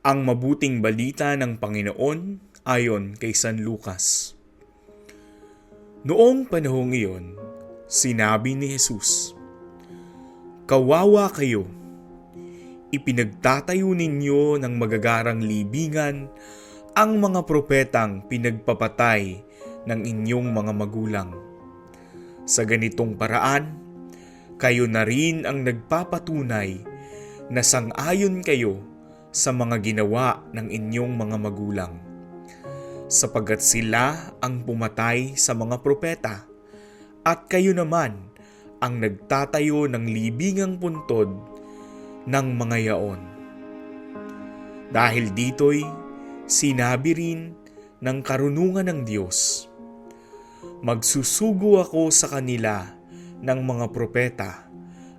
Ang mabuting balita ng Panginoon ayon kay San Lucas. Noong panahong iyon, sinabi ni Jesus, Kawawa kayo, ipinagtatayo ninyo ng magagarang libingan ang mga propetang pinagpapatay ng inyong mga magulang. Sa ganitong paraan, kayo na rin ang nagpapatunay na sang-ayon kayo sa mga ginawa ng inyong mga magulang. Sapagat sila ang pumatay sa mga propeta, at kayo naman ang nagtatayo ng libingang puntod ng mga yaon. Dahil dito'y sinabi rin ng karunungan ng Diyos, Magsusugo ako sa kanila ng mga propeta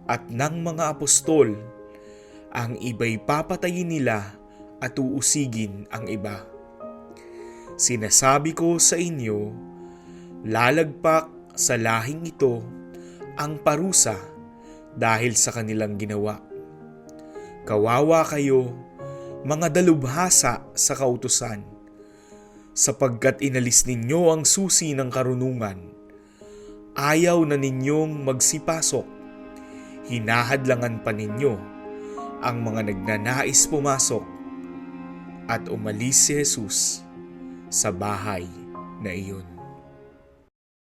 at ng mga apostol ang iba'y papatayin nila at uusigin ang iba. Sinasabi ko sa inyo, lalagpak sa lahing ito ang parusa dahil sa kanilang ginawa. Kawawa kayo, mga dalubhasa sa kautusan, sapagkat inalis ninyo ang susi ng karunungan. Ayaw na ninyong magsipasok, hinahadlangan pa ninyo ang mga nagnanais pumasok at umalis si Jesus sa bahay na iyon.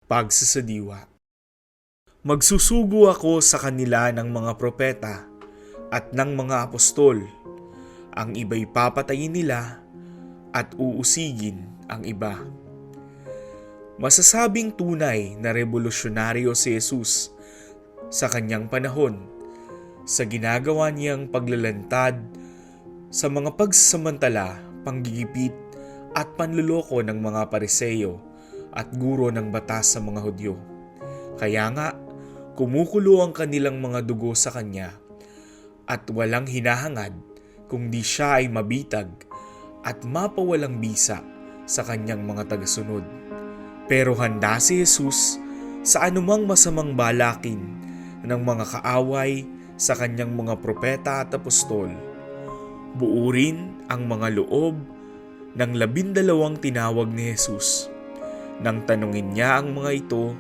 Pagsasadiwa Magsusugo ako sa kanila ng mga propeta at ng mga apostol. Ang iba'y papatayin nila at uusigin ang iba. Masasabing tunay na revolusyonaryo si Jesus sa kanyang panahon sa ginagawa niyang paglalantad sa mga pagsasamantala, panggigipit at panluloko ng mga pareseyo at guro ng batas sa mga Hudyo. Kaya nga, kumukulo ang kanilang mga dugo sa kanya at walang hinahangad kung di siya ay mabitag at mapawalang bisa sa kanyang mga tagasunod. Pero handa si Jesus sa anumang masamang balakin ng mga kaaway sa kanyang mga propeta at apostol. Buurin ang mga loob ng labindalawang tinawag ni Jesus. Nang tanungin niya ang mga ito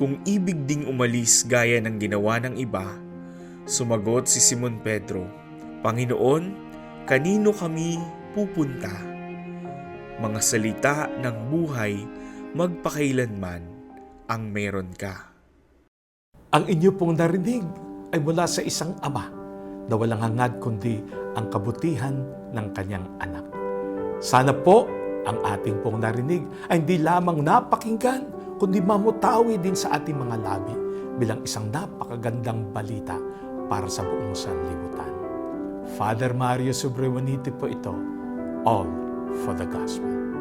kung ibig ding umalis gaya ng ginawa ng iba, sumagot si Simon Pedro, Panginoon, kanino kami pupunta? Mga salita ng buhay magpakailanman ang meron ka. Ang inyo pong narinig ay mula sa isang ama na walang hangad kundi ang kabutihan ng kanyang anak. Sana po ang ating pong narinig ay hindi lamang napakinggan, kundi mamutawi din sa ating mga labi bilang isang napakagandang balita para sa buong sanlibutan. Father Mario Sobrewanite po ito, All for the Gospel.